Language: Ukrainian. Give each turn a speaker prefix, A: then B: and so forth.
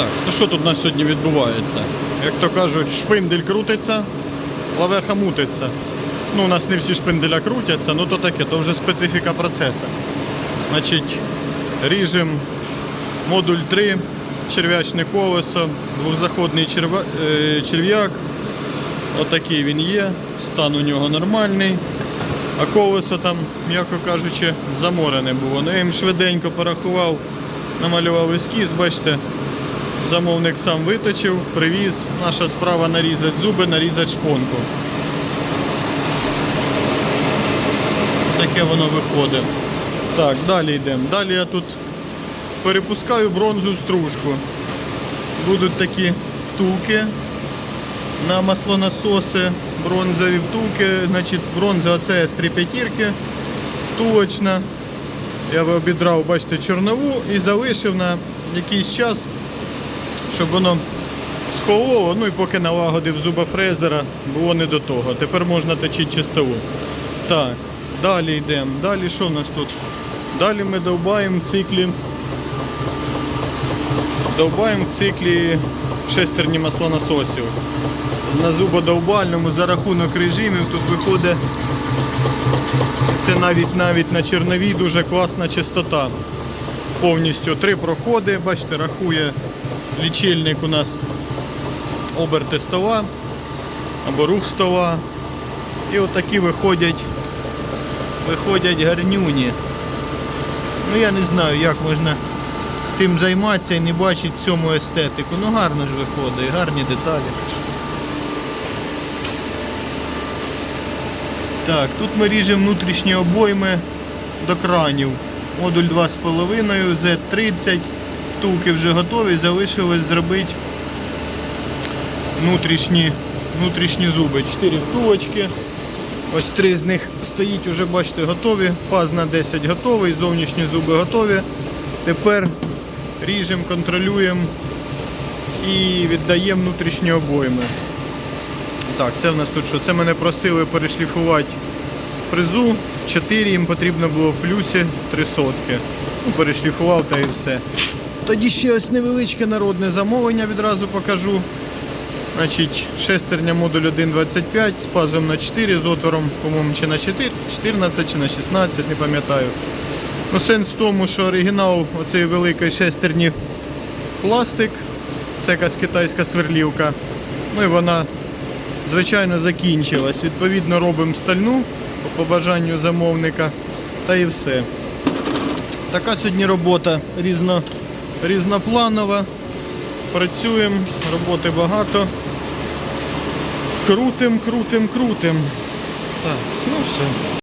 A: Так, ну що тут у нас сьогодні відбувається? Як то кажуть, шпиндель крутиться, лавеха мутиться. Ну, у нас не всі шпинделя крутяться, ну то таке, то вже специфіка процесу. Значить, ріжемо модуль 3, черв'ячне колесо, двохзаходний черва... е, черв'як. Отакий він є, стан у нього нормальний. А колесо там, м'яко кажучи, заморене було. Ну, я їм швиденько порахував, намалював ескіз, бачите, замовник сам виточив, привіз. Наша справа нарізати зуби, нарізати шпонку. Таке воно виходить. Так, далі йдемо. Далі я тут перепускаю бронзу в стружку. Будуть такі втулки на маслонасоси, бронзові втулки. Значить, бронза це з 3 п'ятірки, втулочна. Я обідрав, бачите, чорнову і залишив на якийсь час, щоб воно схололо, ну і поки налагодив зубофрезера, було не до того. Тепер можна точити чистову. Так, далі йдемо. Далі що в нас тут? Далі ми довбаємо в циклі. Довбаємо в циклі шестерні маслонасосів. На зубодовбальному за рахунок режимів тут виходить це навіть навіть на черновій дуже класна частота. Повністю три проходи, бачите, рахує лічильник у нас оберти стола або рух стола. І отакі виходять, виходять гарнюні. Ну я не знаю, як можна тим займатися і не бачити цьому естетику. Ну гарно ж виходить, гарні деталі. Так, тут ми ріжемо внутрішні обойми до кранів. Модуль 2,5, Z30. Втулки вже готові, залишилось зробити внутрішні, внутрішні зуби. Чотири втулочки. Ось три з них стоїть, уже бачите, готові. Паз на 10 готовий, зовнішні зуби готові. Тепер ріжемо, контролюємо і віддаємо внутрішні обойми. Так, це в нас тут що? Це мене просили перешліфувати фрезу. 4 їм потрібно було в плюсі 3 сотки. Ну, перешліфував та і все. Тоді ще ось невеличке народне замовлення відразу покажу. Значить, шестерня модуль 1.25 з пазом на 4, з отвором, по-моєму, чи на 4, 14 чи на 16, не пам'ятаю. Ну, сенс в тому, що оригінал оцієї великої шестерні пластик, це якась китайська сверлівка. Ну і вона, звичайно, закінчилась. Відповідно, робимо стальну по бажанню замовника та і все. Така сьогодні робота різно, різнопланова. Працюємо, роботи багато. Крутим, крутим, крутим. Так, ну все.